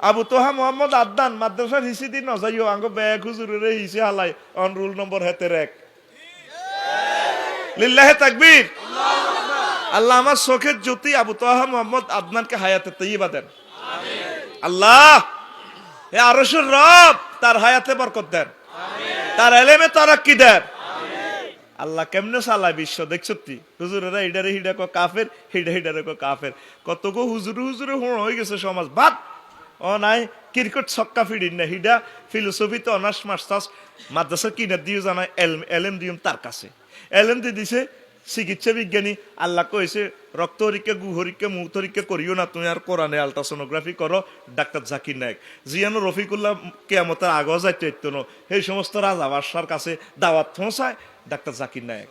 আবু তোহা মোহাম্মদ আদনান, মাদ্রাসার হিসি দিন নজাইও, আঙ্গ ব্যাগ হুজুরের হিসি হালাই, অন রুল নম্বর হেতে রেক। লিল্লাহে তাকবীর। আল্লাহ আমার চোখের জ্যোতি আবু তোহা মোহাম্মদ আদনানকে হায়াতে তৈবা দেন। আল্লাহ এ আরশের রব, তার হায়াতে বরকত দেন। তার এলেমে তারাক্কি দেন। আল্লাহ কেমনে চালায় বিশ্ব, দেখছ তুই হুজুরেরা হিডারে হিডা কো কাফের, হিডা হিডারে কো কাফের। কত গো হুজুরে হুজুরে হুঁড় হয়ে গেছে সমাজ। বাদ! ও নাই ক্রিকেট ছক্কা ফিডিন না হিডা ফিলোসফিতে অনার্স মাস্টার্স মাদ্রাসা কিনে দিয়ে জানায় এলএম দিম তার কাছে। এলএম দি দিছে, চিকিৎসা বিজ্ঞানী আল্লাহ কইছে রক্ত হরিকা গু হরিকা মুখ হরিকা করিও না, তুমি আর কোরআনে আলট্রাসোনোগ্রাফি করো ডাক্তার জাকির নায়ক। জিয়ানো রফিকুল্লাহ কেয়ামতের হইতো না সেই সমস্ত রাজা বাদশার কাছে দাওয়াত পৌঁছায় ডাক্তার জাকির নায়ক।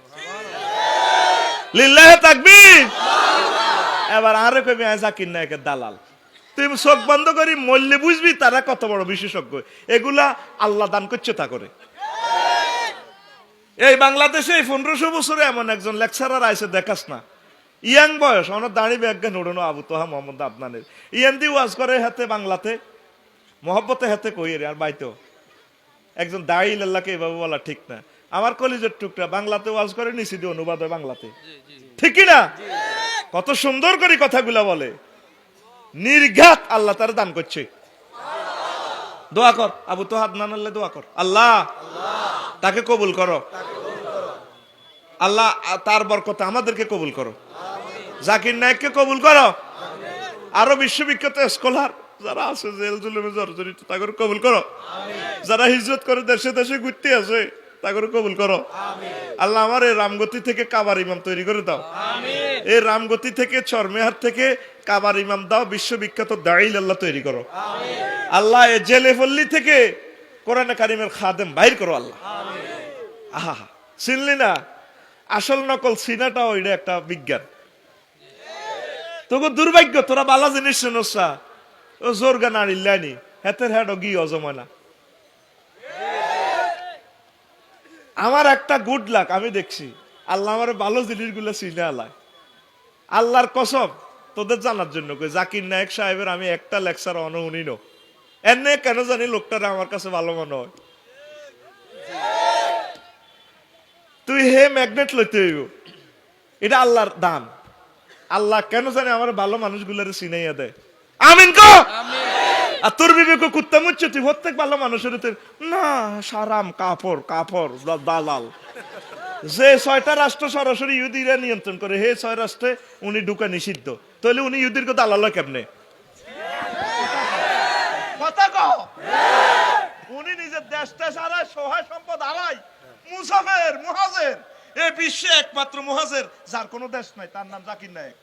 লিল্লাহে তাকবীর এবার আরে কবি জাকির নায়কের দালাল। তুই চোখ বন্ধ করি মল্লে বুঝবি তারা কত বড় বিশেষজ্ঞ। এগুলা আল্লাহ দান করছে তা করে। এই বাংলাদেশে এই পনেরোশো বছরে এমন একজন লেকচারার আইসে দেখাস না। ইয়াং বয়স আমার দাঁড়ি ব্যাজ্ঞান উড়ানো আবু তোহা মোহাম্মদ আদনানের। ইয়ান দি ওয়াজ করে হাতে বাংলাতে মহব্বতে হাতে কই রে আর বাইতো একজন দাঁড়ি আল্লাহকে এভাবে বলা ঠিক না। আমার কলিজের টুকরা বাংলাতে ওয়াজ করে নিছি দিয়ে অনুবাদ হয় বাংলাতে। ঠিক কি না? কত সুন্দর করে কথাগুলা বলে। নির্ঘাত আল্লাহ তার দান করছে। দোয়া কর, আবু তো হাত না নাড়লে দোয়া কর। আল্লাহ, তাকে কবুল করো। আল্লাহ, তার বরকতে আমাদেরকে কবুল করো। জাকির নায়ককে কবুল করো। আরও বিশ্ববিখ্যাত স্কলার যারা আছে, জেল, জুলুমে জর্জরিত তাদের কবুল করো। যারা হিজরত করে দেশে দেশে ঘুরতে আছে তাদের কবুল করো। আল্লাহ আমার এই রামগতি থেকে কাবার ইমাম তৈরি করে দাও। এই রামগতি থেকে চরমেহার থেকে কাবার ইমাম দাও বিশ্ববিখ্যাত দাইল আল্লাহ তৈরি করো। আল্লাহ এ জেলে জেলেফল্লি থেকে কোরআন কারিমের খাদেম বাইর করো আল্লাহ। আহা চিনলি না? আসল নকল সিনাটা ওইটা একটা বিজ্ঞান। তোকে দুর্ভাগ্য তোরা বালা জিনিস শুনসা ও জোর গান আনিল্লানি হেতের হ্যাড গি অজমানা আমার একটা গুড লাক আমি দেখছি। আল্লাহ আমার ভালো জিনিসগুলো চিনে আলায়। আল্লাহর কসম, তোদের জানার জন্য কই, জাকির নায়ক সাহেবের আমি একটা লেকচার অনুনীন এনে কেন জানি লোকটারা আমার কাছে ভালো মনে হয়। তুই হে ম্যাগনেট লইতে হইব। এটা আল্লাহর দান। আল্লাহ কেন জানে আমার ভালো মানুষগুলোর চিনাইয়া দেয়। আমিন কো! আর তোর বিবেক কুত্তা মুচ্ছে তুই প্রত্যেক ভালো মানুষের না সারাম কাপড় কাপড় দালাল। যে ছয়টা রাষ্ট্র সরাসরি ইহুদিরা নিয়ন্ত্রণ করে হে ছয় রাষ্ট্রে উনি ঢুকা নিষিদ্ধ। তাহলে উনি ইহুদির কথা দালাল কেমনে? উনি নিজের দেশটা সারা সহায় সম্পদ হারায়। মুসাফের মুহাজের। এই বিশ্বে একমাত্র মুহাজের যার কোনো দেশ নাই তার নাম জাকির নায়ক।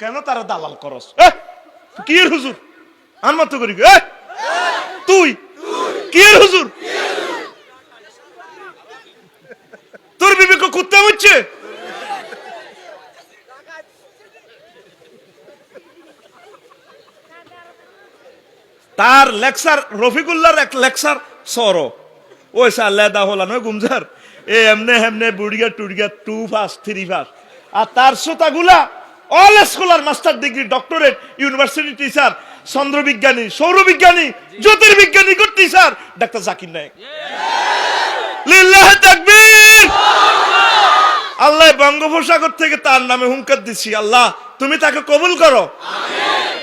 কেন তারা দালাল করস? এ, কি হুজুর? আনমত করি তুই? কি হুজুর? তোর বিবেক কুত্তা হচ্ছে? তার লেকচার রফিকুল্লার এক লেকচার সর। ওই সাল্লাদা হলা নয় গুমজার। এ এমনে হেমনে বুড়িয়া টুড়িয়া টু ফাস, থ্রি ফাস। আর তার শ্রোতাগুলা all scholar master degree doctorate university teacher চন্দ্রবিজ্ঞানী, সৌরবিজ্ঞানী, জ্যোতির্বিজ্ঞানী টিচার ডাক্তার জাকির নায়ক। আল্লাহ বঙ্গোপসাগর থেকে তার নামে হুঙ্কার দিচ্ছি আল্লাহ, তুমি তাকে কবুল করো।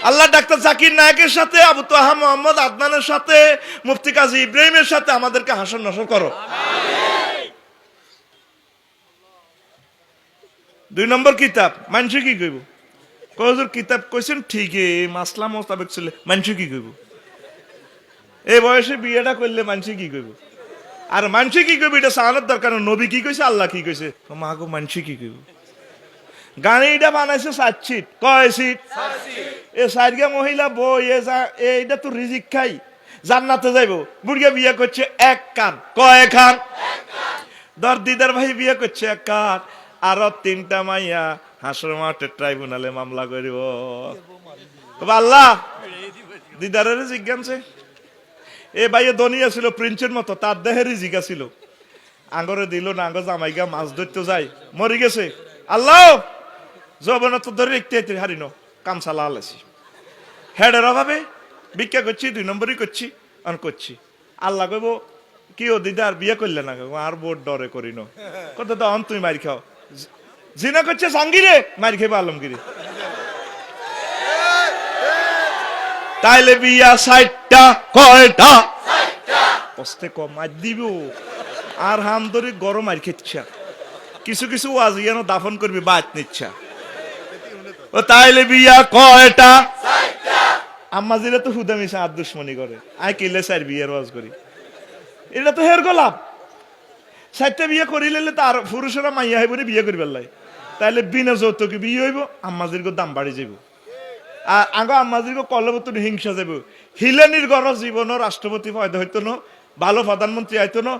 আল্লাহ ডাক্তার জাকির নায়কের সাথে, আবু তোহা মোহাম্মদ আদনানের সাথে, মুফতি কাজী ইব্রাহিমের সাথে আমাদেরকে হাসন নসর করো। দুই নম্বর কিতাব মানুষ কি কইব। কজুর কিতাব কইছেন ঠিকই মাসলা মোতাবেক ছিল মানুষ কি কইব এই বয়সে বিয়েটা করলে মানুষ কি কইব আর মানুষ কি কইব এটা সাহানোর দরকার নবী কি কইছে আল্লাহ কি কইছে মা গো মানুষ কি কইব গাড়িটা বানাইছে সাত সিট কয় সিট এ সাইডগা মহিলা বই এ এইটা তো রিজিক খাই। জান্নাতে যাইব। বুড়িয়া বিয়ে করছে এক কান কয় খান দর দিদার ভাই বিয়ে করছে এক কান আরও তিনটা মাইয়া হাসর মাঠের ট্রাইব্যুনালে মামলা করিব। আল্লাহ, দিদারের জিজ্ঞানছে এ ভাইয়ে দনিয়া ছিল প্রিন্সের মতো, তার দেহেরই জিগা ছিল আঙ্গরে দিল না আঙ্গ জামাইগা মাছ ধরতে যায়, মরি গেছে। আল্লাহ জবনত ধরে একটু একটু হারিনো কামসালা আলাসি হেডের অভাবে ভিক্ষা করছি, দুই নম্বরই করছি, আর করছি। আল্লাহ কইব কি ও দিদা আর বিয়ে করলে না, আর বোর ডরে করি ন কত অন তুই মারি খাও। জিনা করছে সঙ্গিরে মারি খেয়ে আলমগিরি তাইলে বিয়া সাইটটা কয়টা? কষ্টে কম মার দিব। আর হাম ধরে গরম আর খেচ্ছা কিছু কিছু ওয়াজ যেন দাফন করবি বাদ নিচ্ছা। ও তাইলে বিয়া কয়টা? আম্মা জিরা তো হুদা মিশা আর দুশ্মনী করে। আই কিলে স্যার বিয়ের ওয়াজ করি। এটা তো হের গোলাপ। চারটা বিয়ে করিলে তার পুরুষেরা মাইয়া হইব বিয়ে করি পেলাই তাইলে বিনা যৌতুক বিয়ে হইব আম্মাজির দাম বাড়ি যাব আর আগ আম্মাজির কলবতন হিংসা যাব হিলেনির গড় জীবন রাষ্ট্রপতি পয়দা হইতো না ভালো প্রধানমন্ত্রী আইতো না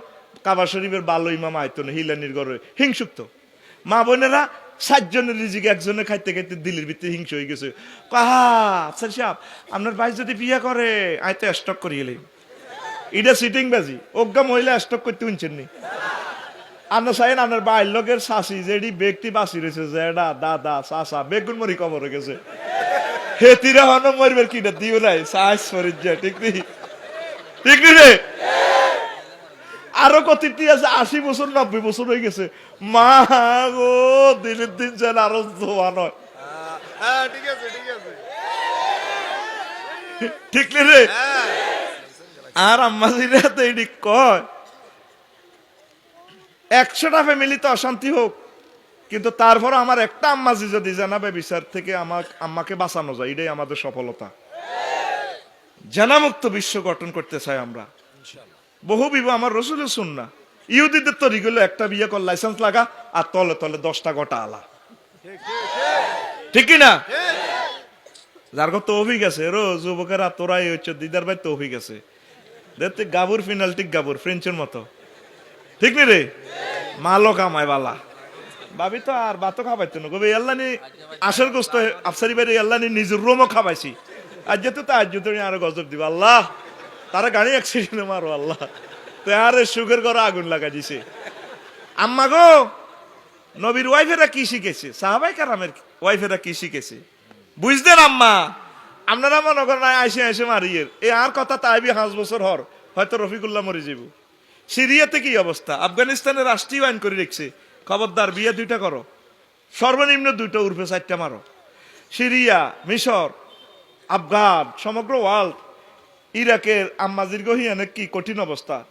কাবা শরীফের ভালো ইমাম আইতো না হিলেনির গড়ে হিংসুক্ত। মা বোনেরা সাতজনের রিজিক একজনে খাইতে খাইতে দিল্লির ভিতরে হিংস হয়ে গেছে। কাহা, আফসার সাহেব, আপনার ভাই যদি বিয়ে করে তো স্টক করিয়ে এটা সিটিং বাজি অজ্ঞা মহিলা স্টক করতে উনছেন নি। আপনার সাইন আপনার বাইর লোকের শাসি যেটি ব্যক্তি বাঁচি রয়েছে জেডা দাদা চাচা বেগুন মরি কবর গেছে। হেতিরা হনো মরবের কিনা দিও নাই সাহস মরি যায় ঠিক নেই ঠিক নেই রে? আরও কতটি আছে আশি বছর নব্বই বছর হয়ে গেছে। মা গো দিনের দিন যেন আরও জোয়ান হয়। হ্যাঁ ঠিক আছে ঠিক আছে। ঠিক রে? আর আম্মা জিরা তো এটি কয় একশোটা ফ্যামিলিতে অশান্তি হোক, কিন্তু তারপর আমার একটা আম্মাজি যদি জানাবে বিচার থেকে আমার আম্মাকে বাঁচানো যায়, এটাই আমাদের সফলতা। জানামুক্ত বিশ্ব গঠন করতে চাই আমরা। বহু বিবাহ আমার রসুলের শুন না ইহুদিদের তরিগুলো একটা বিয়ে কর লাইসেন্স লাগা, আর তলে তলে দশটা গোটা আলা। ঠিক না? যার কথা তৌফিক আছে রো যুবকেরা, তোরাই হচ্ছে, দিদার ভাই তৌফিক আছে। দেখতে গাবুর ফিনাল ঠিক গাবুর ফ্রেঞ্চের মতো। ঠিক নি রে? মালো কামায় বালা। ভাবি তো আর বাতো খাবাইতো না। কবে আল্লানি আসার গোস্ত আফসারি বাড়ি আল্লানি নিজের রোমও খাবাইছি। আজ যেতে তো আজ যেতে আরও গজব দিব, আল্লাহ। তারা গাড়ি অ্যাক্সিডেন্টে মারো, আল্লাহ। তো আর সুখের করে আগুন লাগা দিছে। আম্মা গো, নবীর ওয়াইফেরা কি শিখেছে? সাহাবাই কারামের ওয়াইফেরা কি শিখেছে? বুঝলেন আম্মা? আপনারা মনে করেন আইসে আইসে মারিয়ে এ আর কথা তাইবি পাঁচ বছর হর, হয়তো রফিকুল্লাহ মরে যাব সিরিয়াতে কি অবস্থা? আফগানিস্তানের রাষ্ট্রীয় আইন করে রেখছে। খবরদার, বিয়ে দুইটা করো। সর্বনিম্ন দুইটা উর্ফে চারটা মারো। সিরিয়া, মিশর, আফগান, সমগ্র ওয়ার্ল্ড ইরাকের আম্মাজির গহিয়ানে কি কঠিন অবস্থা?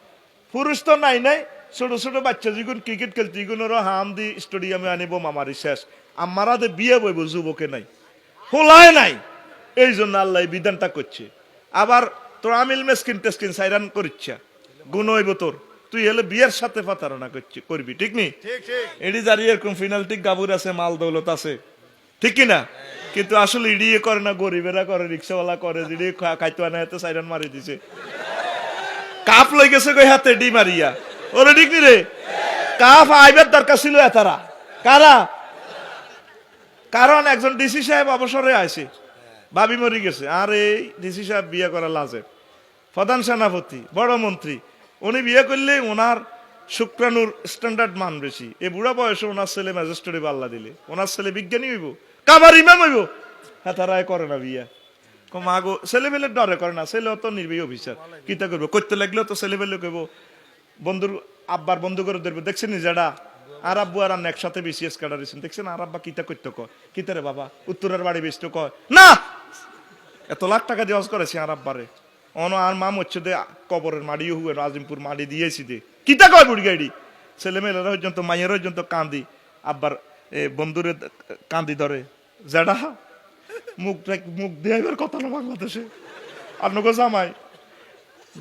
পুরুষ তো নাই নাই, ছোট ছোট বাচ্চা যখন ক্রিকেট খেলতে এগুলোরও হাম দি স্টেডিয়ামে আনিব, মামারি শেষ। আমারা বিয়ে বইব, যুবকে নাই। হোলায় নাই। এই জন্য আল্লাহ বিধানটা করছে। আবার তোর আমিল মেসকিন টেস্কিন সাইরান করিচ্ছা। গুণ হইব তোর। তুই হলে বিয়ের সাথে প্রতারণা করছি করবি ঠিক নি? এডি যার এরকম ফিনালটিক গাবুর আছে মাল দৌলত আছে। ঠিক কি না? কিন্তু আসলে ইডিয়ে করে না গরিবেরা করে রিক্সাওয়ালা করে যদি খাইতো না হাতে সাইরান মারি দিছে। কাপ লই গেছে কই হাতে ডি মারিয়া। ওরে ঠিক নি রে? কাপ আইবার দরকার ছিল এতারা কারা? কারণ একজন ডিসি সাহেব অবসরে আছে ভাবি মরি গেছে। আর এই ডিসি সাহেব বিয়ে করা লাজে প্রধান সেনাপতি বড় মন্ত্রী। উনি বিয়ে করলে ওনার শুক্রাণুর স্ট্যান্ডার্ড মান বেশি। এ বুড়া বয়সে ওনার ছেলে ম্যাজিস্ট্রেটে পাল্লা দিলে। ওনার ছেলে বিজ্ঞানী হইব, কাবার ইমাম হইব। হ্যাঁ তারাই করে না বিয়া। মা গো ছেলে পেলে ডরে করে না, ছেলে অত নির্বাহী অফিসার। কিতা করব? করতে লাগলেও তো ছেলে পেলে কইব বন্ধুর, আব্বার বন্ধু করে ধরবে। দেখছেন নি আর আব্বু আর আন্না একসাথে বিসিএস কাটা দিয়েছেন দেখছেন আর আব্বা কিতা করতে কয়? কিতা রে বাবা? উত্তরের বাড়ি বেচতে কয়? না! এত লাখ টাকা দেওয়াজ করেছি আর আব্বারে। অন আর মাম হচ্ছে দে কবরের মাড়ি হুয়ে আজিমপুর মাড়ি দিয়েছি দে। কিতা কয় বুড়ি গাড়ি ছেলে মেয়েরা পর্যন্ত মাইয়ের পর্যন্ত কান্দি। আব্বার বন্ধুরে কান্দি ধরে। যারা মুখ মুখ দিয়ে কথা না বাংলাদেশে। আন্নগো জামাই,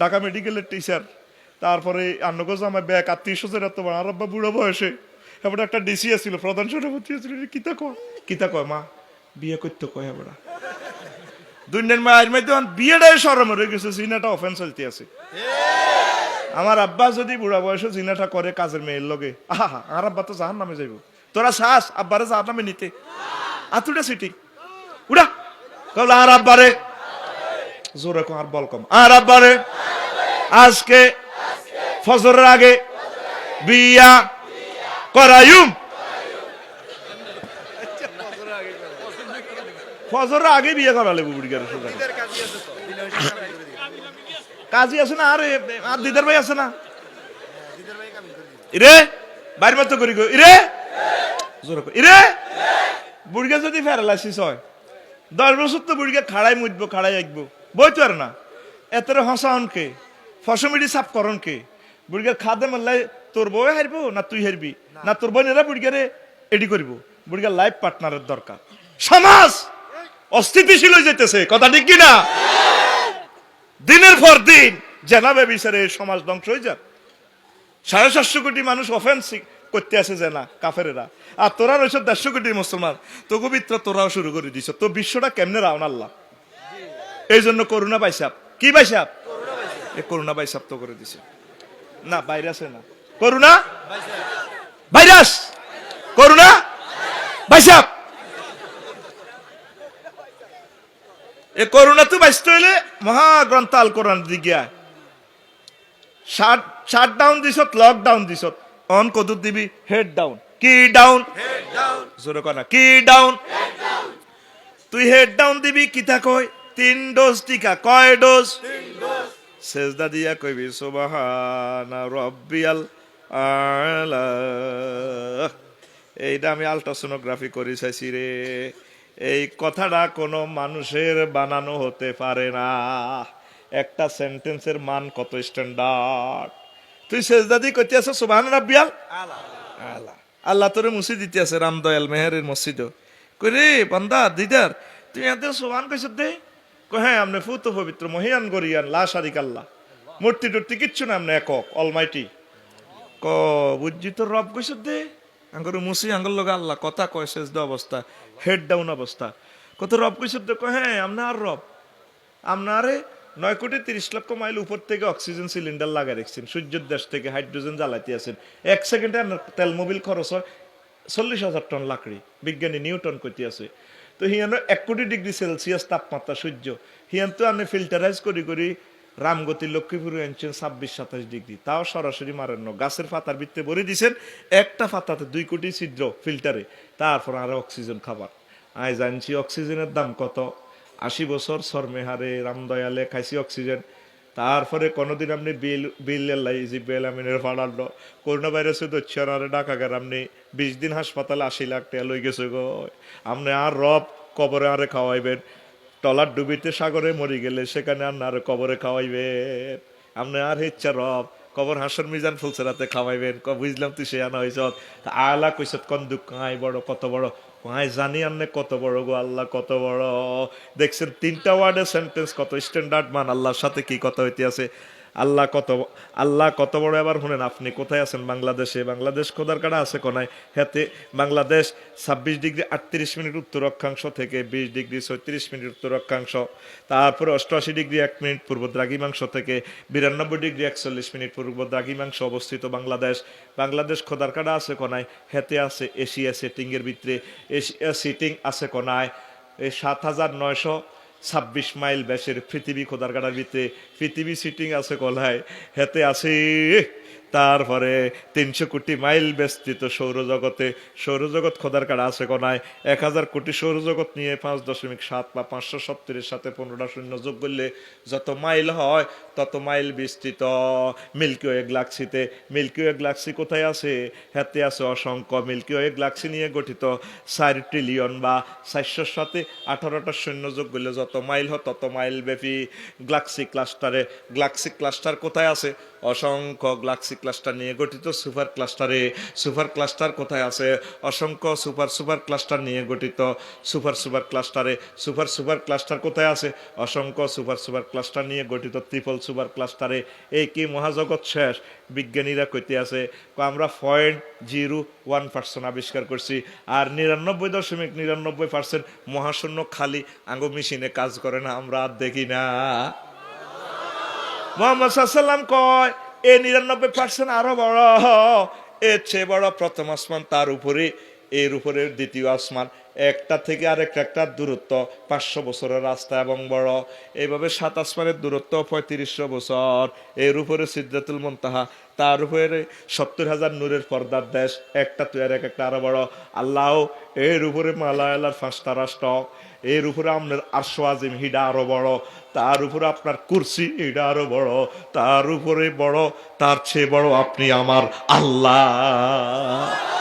ঢাকা মেডিকেলের টিচার তারপরে আন্নগো জামাই ব্যাগ আত্মীয় স্বজন এত বড়। আর আব্বা বুড়ো বয়সে। এবার একটা ডিসি ছিল প্রধান সেনাপতি ছিল কিতা কয়? কিতা কয় মা? বিয়ে করতে কয় এবার। দুনিয়ার মায়ের মধ্যে বিয়েটাই সরম হয়ে গেছে, জিনাটা অফেন্স চলতে আছে। আমার আব্বা যদি বুড়া বয়সে জিনাটা করে কাজের মেয়ের লগে, আহা, আর আব্বা তো জাহান নামে যাইব। তোরা শ্বাস আব্বারে জাহান নামে নিতে। আতুটা সিটি। উড়া! কল, আর আব্বারে। জোরে কম আর বল কম। আর আব্বারে। আজকে ফজরের আগে বিয়া করায়ুম। ফজরের আগে বিয়ে করালে বুড়ি গারে সোজা কাজই আছে কাজী আছে না আরে আর দিদার ভাই আছে না? ইরে বাইর মতো করি গো। ইরে ইরে বুড়িগা যদি প্যারালাইসিস হয় দশ বছর তো বুড়িগা খাড়াই মুটবো খাড়াই আঁকবো বই তো আর না। এতরে হসাউন কে? ফসমিডি সাফ করন কে? বুড়িগা খাদে মারলাই তোর বউ হারবো না তুই হারবি? না। তোর বোনেরা বুড়িগারে এডি করব। বুড়িগার লাইফ পার্টনারের দরকার। সমাজ অস্থিতিশীল হয়ে যেতেছে কথা ঠিক কিনা? দিনের পর দিন জেনাবে বিচারে সমাজ ধ্বংস হয়ে যাক। সাড়ে সাতশো কোটি মানুষ অফেন্স করতে আসে যে না কাফেরেরা। আর তোরা রয়েছে দেড়শো কোটি মুসলমান। তো পবিত্র তোরাও শুরু করে দিছ। তো বিশ্বটা কেমনে রাউন আল্লাহ? এই জন্য করোনা বাইসাপ কি বাইসাপ এ করুণা বাইসাপ তো করে দিছে। না, ভাইরাসে না। করুণা? ভাইরাস। করুণা? বাইসাপ এ করোনা তো বাইসতে হইলে মহাগ্রন্থ আল কোরআন দিগিয়া। শাট শাট ডাউন দিছত, লকডাউন দিছত। অন কদুর দিবি, হেড ডাউন। কি ডাউন? জোরে কনা কি ডাউন? তুই হেড ডাউন দিবি কিতা কয় তিন ডোজ টিকা। কয় ডোজ? সেজদা দিয়া কইবি, সুবহানা রব্বিয়াল আলা। এইটা আমি আলট্রাসোনোগ্রাফি করে, চাইছি রে। এই কথাটা কোনো মানুষের বানানো হতে পারে না। একটা সেন্টেন্সের মান কত স্ট্যান্ডার্ড? তুই শেষদাদি কইতে আছো সুবহান রাব্বিয়াল? আলা আল্লাহ। তোরে মুসি দিতে আছে রাম দয়াল মেহেরের মসজিদ কই রে বান্দা দিদার তুই এত সুবহান কইছ দে কই হ্যাঁ আমনে ফুত পবিত্র মহিয়ান গরিয়ান লা শারিক আল্লাহ। মূর্তি টুর্তি কিচ্ছু না আমনে একক অলমাইটি। ক বুঝছি তো রব কইছ দে আঙ্গর মুসি আঙ্গল লগে আল্লাহ, কথা কয় শেষ অবস্থা হেড ডাউন অবস্থা। কত রব কইছ দে কয় হ্যাঁ আমনে আর রব। আপনারে নয় কোটি তিরিশ লক্ষ মাইল উপর থেকে অক্সিজেন সিলিন্ডার লাগাই রাখছেন। সূর্যের দেশ থেকে হাইড্রোজেন জ্বালাইতে আছেন। এক সেকেন্ডে আপনার তেল মোবিল খরচ হয় চল্লিশ হাজার টন লাকড়ি। বিজ্ঞানী নিউটন করতে আছে। তো হিয়ানো এক কোটি ডিগ্রি সেলসিয়াস তাপমাত্রা সূর্য। হিয়ান তো আপনি ফিল্টারাইজ করি করি রামগতি লক্ষ্মীপুরে আনছেন ছাব্বিশ, সাতাশ ডিগ্রি। তাও সরাসরি মারেন না। গাছের পাতার ভিত্তে ভরে দিছেন। একটা পাতাতে দুই কোটি ছিদ্র ফিল্টারে। তারপর আরও অক্সিজেন খাবার। আয় জানছি অক্সিজেনের দাম কত? আশি বছর সরমেহারে রামদয়ালে খাইছি অক্সিজেন। তারপরে কোনোদিন আপনি বিল বিল লাই যে বেল আমিনের ফাড়াল করোনা ভাইরাসে দচ্ছার আরে ডাকা গেল আপনি। বিশ দিন হাসপাতালে আশি লাখ টাকা লই গেছে গো। আপনি আর রব কবরে আরে খাওয়াইবেন। টলার ডুবিতে সাগরে মরি গেলে সেখানে আর না কবরে খাওয়াইবে। আপনি আর ইচ্ছা রব, কবর হাসর মিজান ফুলছে রাতে খাওয়াইবেন। বুঝলাম তুই সে আনা হয়েছ আলা কইসত, কন দুঃখ কাঁয় বড়, কত বড়? কাঁয় জানি আনলে কত বড় গো আল্লাহ, কত বড়। দেখছেন তিনটা ওয়ার্ডের সেন্টেন্স কত স্ট্যান্ডার্ড মান, আল্লাহর সাথে কি কথা হইতে আছে আল্লাহ কত আল্লাহ কত বড় এবার শুনেন আপনি কোথায় আছেন? বাংলাদেশে। বাংলাদেশ খোদার কাটা আছে কোনায় হাতে বাংলাদেশ ছাব্বিশ ডিগ্রি আটত্রিশ মিনিট উত্তর অক্ষাংশ থেকে বিশ ডিগ্রি ছত্রিশ মিনিট উত্তর অক্ষাংশ। তারপরে অষ্টআশি ডিগ্রি এক মিনিট পূর্ব দ্রাঘিমাংশ থেকে বিরানব্বই ডিগ্রি একচল্লিশ মিনিট পূর্ব দ্রাঘিমাংশ অবস্থিত বাংলাদেশ। বাংলাদেশ খোদার কাটা আছে কোনায় হেতে আছে এশিয়া সেটিং এর ভিতরে। এশিয়া সিটিং আছে কোনায় এই সাত হাজার নয়শো ছাব্বিশ মাইল ব্যাসের পৃথিবী খোদার কাটার ভিতরে পৃথিবী সিটিং আছে কলায় হেতে আছে তারপরে তিনশো কোটি মাইল বিস্তৃত সৌরজগতে, সৌরজগৎ খোদার কাটা আছে কোনায় এক হাজার কোটি সৌরজগৎ নিয়ে পাঁচ দশমিক সাত বা পাঁচশো সত্তরের সাথে পনেরোটা শূন্য যোগ করলে যত মাইল হয়, তত মাইল বিস্তৃত মিল্কি ওয়ে গ্লাক্সিতে মিল্কি ওয়ে গ্লাক্সি কোথায় আছে? হাতে আছে অসংখ্য মিল্কি ওয়ে গ্লাক্সি নিয়ে গঠিত। চার ট্রিলিয়ন বা চারশোর সাথে আঠারোটা সৈন্য যোগ করলে যত মাইল হয়, তত মাইল ব্যাপী। গ্লাক্সি ক্লাস্টারে গ্লাক্সি ক্লাস্টার কোথায় আছে? অসংখ্য গ্লাক্সি ক্লাস্টার নিয়ে গঠিত সুপার ক্লাস্টারে সুপার ক্লাস্টার কোথায় আছে? অসংখ্য সুপার সুপার ক্লাস্টার নিয়ে গঠিত সুপার সুপার ক্লাস্টারে সুপার সুপার ক্লাস্টার কোথায় আছে? অসংখ্য সুপার সুপার ক্লাস্টার নিয়ে গঠিত ত্রিপল সুপার ক্লাস্টারে। এই কি মহাজগৎ শেষ? বিজ্ঞানীরা কইতে আছে আমরা পয়েন্ট জিরো ওয়ান পার্সেন্ট আবিষ্কার করছি আর নিরানব্বই দশমিক নিরানব্বই পার্সেন্ট মহাশূন্য খালি আঙ্গো মেশিনে কাজ করে না, আমরা আর দেখি না। মোহাম্মদ সাল্লাম কয়, এ নিরানব্বই পার্সেন্ট আরও বড়, এর চেয়ে বড় প্রথম আসমান তার উপরে, এর উপরে দ্বিতীয় আসমান। একটা থেকে আরেকটা একটা দূরত্ব, পাঁচশো বছরের রাস্তা এবং বড়। এইভাবে সাত আসমানের দূরত্ব পঁয়ত্রিশশো বছর। এর উপরে সিদ্ধাতুল মন্তাহা, তার উপরে সত্তর হাজার নূরের পর্দার দেশ। একটা তুই আর এক একটা আরও বড়। আল্লাহ এর উপরে মালায়ালার পাঁচটা রাষ্ট্র। এর উপরে আপনার আরশো আজিম হিডা আরও বড়। তার উপরে আপনার কুরসি, এটা আরও বড়। তার উপরে বড়, তার চেয়ে বড় আপনি আমার আল্লাহ।